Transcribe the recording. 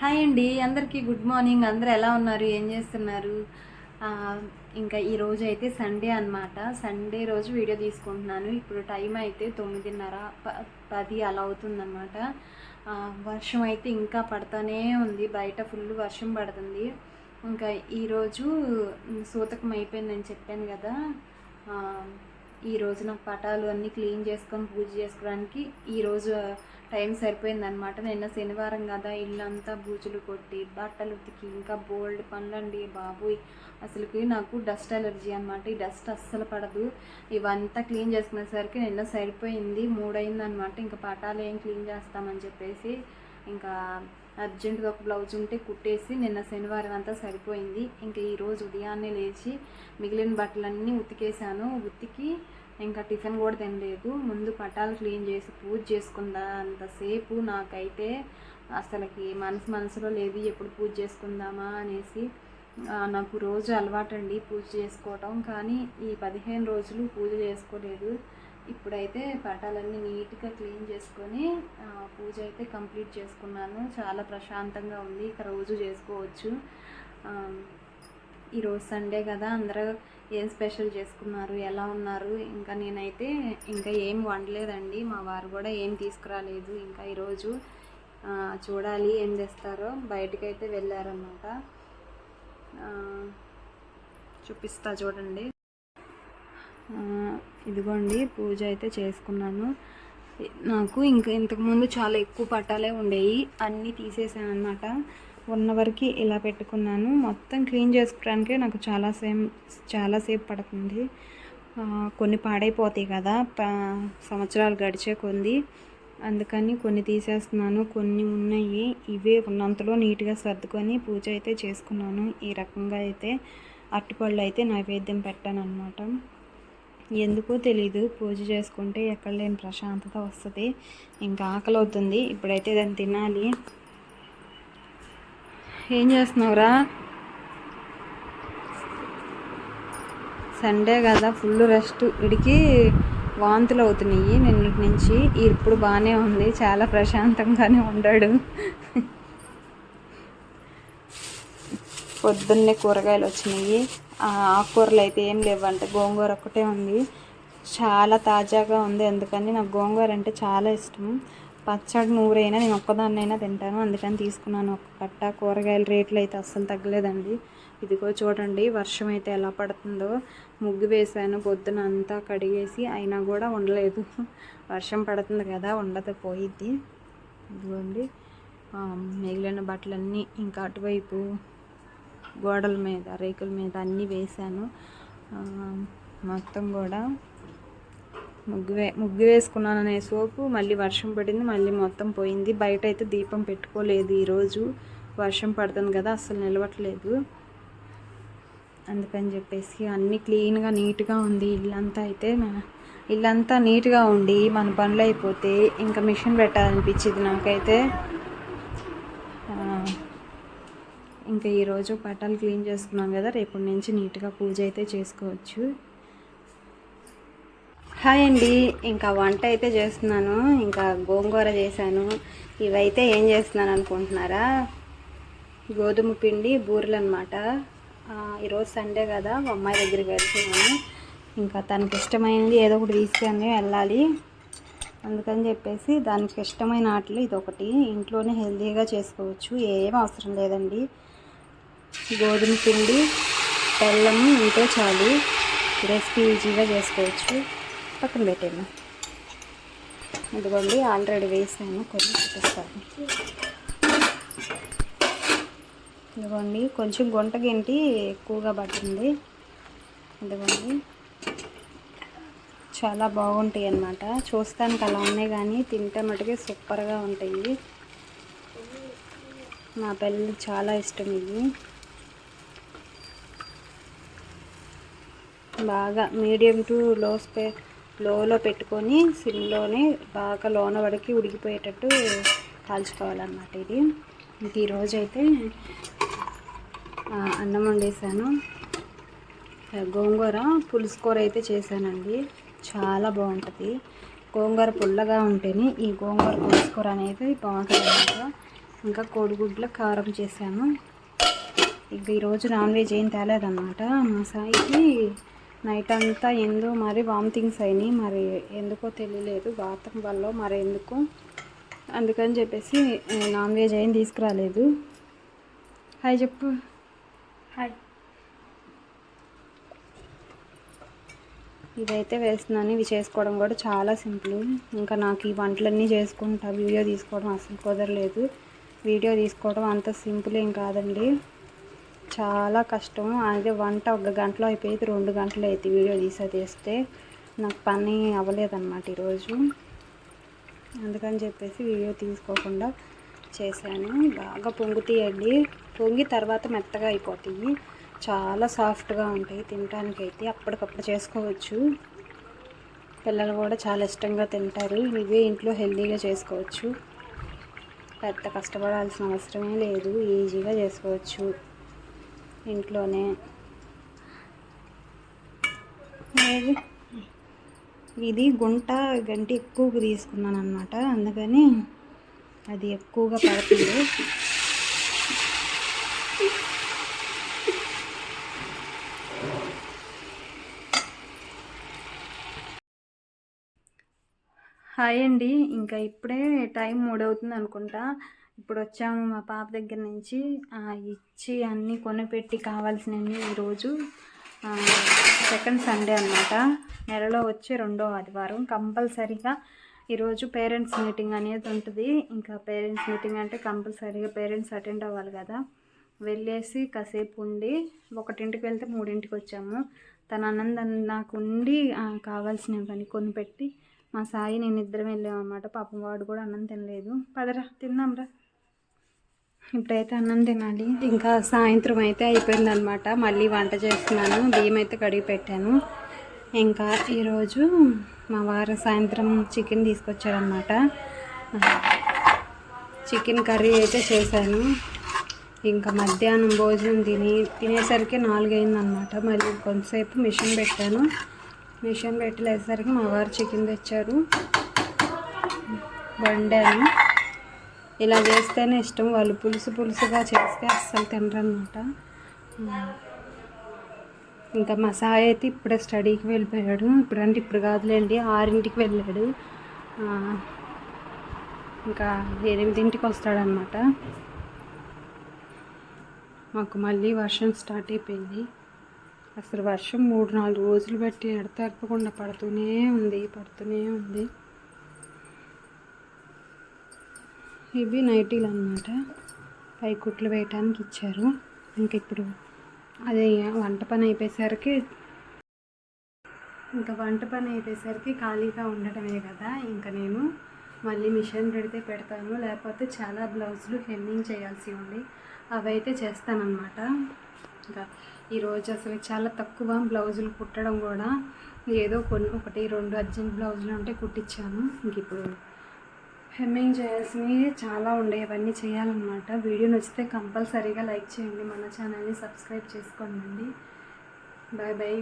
Hi అండి అందరికీ good morning. అందరూ ఎలా ఉన్నారు? ఏం చేస్తున్నారు? ఇంకా ఈ రోజు అయితే సండే అన్నమాట. సండే రోజు వీడియో తీసుకుంటున్నాను. ఇప్పుడు టైం అయితే తొమ్మిదిన్నర ప- పది అలా అవుతుందన్నమాట. వర్షం అయితే ఇంకా పడుతూనే ఉంది. బయట ఫుల్ వర్షం పడుతుంది. ఇంకా ఈరోజు సూతకం అయిపోయిందని చెప్పాను కదా. ఈ రోజు నాకు పటాలు అన్నీ క్లీన్ చేసుకొని పూజ చేసుకోవడానికి ఈరోజు టైం సరిపోయిందనమాట నిన్న శనివారం కదా ఇల్లంతా బూజులు కొట్టి బట్టలు ఉతికి ఇంకా బోల్డ్ పనులండి బాబోయ్. అసలుకి నాకు డస్ట్ అలర్జీ అనమాట ఈ డస్ట్ అస్సలు పడదు. ఇవంతా క్లీన్ చేసుకునేసరికి నిన్న సరిపోయింది మూడైంది అనమాట ఇంకా పటాలు ఏం క్లీన్ చేస్తామని చెప్పేసి ఇంకా అర్జెంటుగా ఒక బ్లౌజ్ ఉంటే కుట్టేసి నిన్న శనివారం అంతా సరిపోయింది. ఇంకా ఈరోజు ఉదయాన్నే లేచి మిగిలిన బట్టలన్నీ ఉతికేసాను ఉతికి ఇంకా టిఫిన్ కూడా తినలేదు. ముందు పటాలు క్లీన్ చేసి పూజ చేసుకుందా అంతసేపు నాకైతే అసలుకి మనసు మనసులో లేదు ఎప్పుడు పూజ చేసుకుందామా అనేసి. నాకు రోజు అలవాటండి పూజ చేసుకోవటం. కానీ ఈ పదిహేను రోజులు పూజ చేసుకోలేదు. ఇప్పుడైతే పటాలన్నీ నీట్గా క్లీన్ చేసుకొని పూజ అయితే కంప్లీట్ చేసుకున్నాను. చాలా ప్రశాంతంగా ఉంది. ఇక రోజు చేసుకోవచ్చు. ఈరోజు సండే కదా అందరూ ఏం స్పెషల్ చేసుకున్నారు? ఎలా ఉన్నారు? ఇంకా నేనైతే ఇంకా ఏం వండలేదండి. మా వారు కూడా ఏం తీసుకురాలేదు. ఇంకా ఈరోజు చూడాలి ఏం చేస్తారో బయటకైతే వెళ్ళారన్నమాట. చూపిస్తా చూడండి. ఇదిగోండి పూజ అయితే చేసుకున్నాను. నాకు ఇంకా ఇంతకుముందు చాలా ఎక్కువ పట్టాలే ఉండేవి అన్నీ తీసేసాను అనమాట ఉన్న వరకు ఇలా పెట్టుకున్నాను. మొత్తం క్లీన్ చేసుకోవడానికి నాకు చాలా సేమ్ చాలాసేపు పడుతుంది. కొన్ని పాడైపోతాయి కదా సంవత్సరాలు గడిచే కొంది అందుకని కొన్ని తీసేస్తున్నాను కొన్ని ఉన్నాయి. ఇవే ఉన్నంతలో నీట్గా సర్దుకొని పూజ అయితే చేసుకున్నాను. ఈ రకంగా అయితే అరటిపళ్ళు అయితే నైవేద్యం పెట్టాను అనమాట ఎందుకో తెలీదు. పూజ చేసుకుంటే ఎక్కడ లేని ప్రశాంతత వస్తుంది. ఇంకా ఆకలి అవుతుంది ఇప్పుడైతే దాన్ని తినాలి. ఏం చేస్తున్నావురా? సండే కదా ఫుల్ రెస్ట్. ఇడికి వాంతులు అవుతున్నాయి. నిన్నటి నుంచి ఇప్పుడు బాగానే ఉంది. చాలా ప్రశాంతంగానే ఉండాడు. పొద్దున్నే కూరగాయలు వచ్చినాయి. ఆకుకూరలు అయితే ఏం లేవంట. గోంగూర ఒక్కటే ఉంది. చాలా తాజాగా ఉంది. అందుకని నాకు గోంగూర అంటే చాలా ఇష్టం. పచ్చడి నూరైనా నేను ఒక్కదాన్నైనా తింటాను. అందుకని తీసుకున్నాను ఒక కట్ట. కూరగాయల రేట్లు అయితే అస్సలు తగ్గలేదండి. ఇదిగో చూడండి వర్షం అయితే ఎలా పడుతుందో. ముగ్గు వేసాను పొద్దున అంతా కడిగేసి అయినా కూడా ఉండలేదు. వర్షం పడుతుంది కదా ఉండదు పోయిద్ది. ఇదిగోండి. మిగిలిన బట్టలన్నీ ఇంకా అటువైపు గోడల మీద రేకుల మీద అన్నీ వేసాను మొత్తం కూడా ముగ్గు వే ముగ్గు వేసుకున్నాననే సోపు. మళ్ళీ వర్షం పడింది మళ్ళీ మొత్తం పోయింది. బయట అయితే దీపం పెట్టుకోలేదు ఈరోజు. వర్షం పడుతుంది కదా అస్సలు నిలవట్లేదు. అందుకని చెప్పేసి అన్నీ క్లీన్గా నీట్గా ఉంది ఇల్లంతా అయితే. ఇల్లంతా నీట్గా ఉండి మన పనులు అయిపోతే ఇంకా మిషన్ పెట్టాలనిపించింది నాకైతే. ఇంకా ఈరోజు పట్టాలు క్లీన్ చేసుకున్నాం కదా రేపటి నుంచి నీట్గా పూజ అయితే చేసుకోవచ్చు. హాయ్ అండి ఇంకా వంట అయితే చేస్తున్నాను ఇంకా గోంగూర చేశాను. ఇవైతే ఏం చేస్తున్నాను అనుకుంటున్నారా? గోధుమ పిండి బూరెలు అనమాట ఈరోజు సండే కదా మా అమ్మాయి దగ్గరికి వెళ్తున్నాను. ఇంకా తనకి ఇష్టమైనది ఏదో ఒకటి తీసుకొని వెళ్ళాలి. అందుకని చెప్పేసి దానికి ఇష్టమైన ఆటలు ఇదొకటి. ఇంట్లోనే హెల్తీగా చేసుకోవచ్చు ఏం అవసరం లేదండి. గోధుమ పిండి బెల్లం ఉంటే చాలు. రెసిపీ ఈజీగా చేసుకోవచ్చు. పక్కన పెట్టాను ఇదిగోండి ఆల్రెడీ వేసాను. కొన్ని చూపిస్తాను ఇదిగోండి కొంచెం గుంట గింటి ఎక్కువగా పట్టింది. ఇదిగోండి. చాలా బాగుంటాయి అన్నమాట. చూస్తానికి అలా ఉన్నాయి కానీ తింటే మటుకే సూపర్గా ఉంటాయి. మా పిల్లలు చాలా ఇష్టం ఇవి. బాగా మీడియం టు లో స్పే లోలో పెట్టుకొని సిమ్లోనే బాగా లోన వరకు ఉడికిపోయేటట్టు కాల్చుకోవాలన్నమాట ఇది. ఇంక ఈరోజు అయితే అన్నం వండేసాను. గోంగూర పులుసు కూర అయితే చేశానండి. చాలా బాగుంటుంది. గోంగూర పుల్లగా ఉంటేనే ఈ గోంగూర పులుసు కూర అనేది బాగుంటుంది ఇంకా కోడిగుడ్ల కారం చేశాను. ఇక ఈరోజు నాన్ వెజ్ ఏం తేలేదన్నమాట. మా సాయికి నైట్ అంతా ఎందో మరి వామిటింగ్స్ అయినాయి మరి ఎందుకో తెలియలేదు. వాతం వల్ల మరి ఎందుకు? అందుకని చెప్పేసి నాన్ వెజ్ ఏం తీసుకురాలేదు. హాయ్ చెప్పు. హాయ్. ఇదైతే వేస్తున్నాను. ఇవి చేసుకోవడం కూడా చాలా సింపుల్. ఇంకా నాకు ఈ వంటలన్నీ చేసుకుంటా. వీడియో తీసుకోవడం అసలు కుదరలేదు. వీడియో తీసుకోవడం అంత సింపుల్ ఏం కాదండి. చాలా కష్టం అదే వంట ఒక గంటలో అయిపోయేది రెండు గంటలు అయితే వీడియో తీసే తీస్తే. నాకు పని అవ్వలేదన్నమాట ఈరోజు. అందుకని చెప్పేసి వీడియో తీసుకోకుండా చేశాను. బాగా పొంగుతాయండి. పొంగి తర్వాత మెత్తగా అయిపోతాయి. చాలా సాఫ్ట్గా ఉంటాయి తినడానికి అయితే అప్పటికప్పుడు చేసుకోవచ్చు. పిల్లలు కూడా చాలా ఇష్టంగా తింటారు. ఇవే ఇంట్లో హెల్తీగా చేసుకోవచ్చు. పెద్ద కష్టపడాల్సిన అవసరమే లేదు. ఈజీగా చేసుకోవచ్చు. ఇంట్లోనే. ఇది గుంట గంటి ఎక్కువగా తీసుకున్నాను అనమాట అందుకని అది ఎక్కువగా పడుతుంది. హాయ్ అండి. ఇంకా ఇప్పుడే టైం మూడవుతుంది అనుకుంటా. ఇప్పుడు వచ్చాము మా పాప దగ్గర నుంచి. ఇచ్చి అన్నీ కొనిపెట్టి కావాల్సినవి ఈరోజు సెకండ్ సండే అన్నమాట. నెలలో వచ్చే రెండో ఆదివారం. కంపల్సరీగా ఈరోజు పేరెంట్స్ మీటింగ్ అనేది ఉంటుంది. ఇంకా పేరెంట్స్ మీటింగ్ అంటే కంపల్సరీగా పేరెంట్స్ అటెండ్ అవ్వాలి కదా. వెళ్ళేసి కాసేపు ఉండి ఒకటింటికి వెళ్తే మూడింటికి వచ్చాము. తన ఆనందం నాకు ఉండి కావాల్సినవి కావాల్సినవన్నీ కొనిపెట్టి మా సాయి నేను ఇద్దరం వెళ్ళాము అనమాట పాపం వాడు కూడా అన్నం తినలేదు పదరా తిందాంరా. ఇప్పుడైతే అన్నం తినాలి. ఇంకా సాయంత్రం అయితే అయిపోయిందనమాట మళ్ళీ వంట చేస్తున్నాను. బియ్యం అయితే కడిగి పెట్టాను. ఇంకా ఈరోజు మా వారు సాయంత్రం చికెన్ తీసుకొచ్చారనమాట చికెన్ కర్రీ అయితే చేశాను. ఇంకా మధ్యాహ్నం భోజనం తిని తినేసరికి నాలుగైందనమాట మళ్ళీ కొంతసేపు మిషన్ పెట్టాను. మిషన్ పెట్టలేసరికి మా వారు చికెన్ తెచ్చారు. వండాను. ఇలా చేస్తేనే ఇష్టం. వాళ్ళు పులుసు పులుసుగా చేస్తే అస్సలు తినరనమాట ఇంకా మా సాయి అయితే ఇప్పుడే స్టడీకి వెళ్ళిపోయాడు. ఇప్పుడు అంటే ఇప్పుడు కాదులేండి ఆరింటికి వెళ్ళాడు. ఇంకా ఎనిమిదింటికి వస్తాడనమాట మాకు మళ్ళీ వర్షం స్టార్ట్ అయిపోయింది. అసలు వర్షం మూడు నాలుగు రోజులు బట్టి ఎడతెరపకుండా పడుతూనే ఉంది పడుతూనే ఉంది. ఇవి నైటీలు అనమాట పై కుట్లు వేయటానికి ఇచ్చారు. ఇంక ఇప్పుడు అదే వంట పని అయిపోయేసరికి ఇంకా వంట పని అయిపోయేసరికి ఖాళీగా ఉండటమే కదా. ఇంకా నేను మళ్ళీ మిషన్ పెడితే పెడతాను. లేకపోతే చాలా బ్లౌజులు హెమ్మింగ్ చేయాల్సి ఉంది అవి అయితే చేస్తానన్నమాట. ఇంకా ఈరోజు అసలు చాలా తక్కువ బ్లౌజులు కుట్టడం కూడా ఏదో కొన్ని ఒకటి రెండు అర్జెంట్ బ్లౌజులు ఉంటే కుట్టించాను. ఇంక ఇప్పుడు హెమ్మింగ్ చేయాల్సినవి చాలా ఉండే అవన్నీ చేయాలన్నమాట. వీడియో నచ్చితే కంపల్సరీగా లైక్ చేయండి. మన ఛానల్ని సబ్స్క్రైబ్ చేసుకోండి. Bye bye.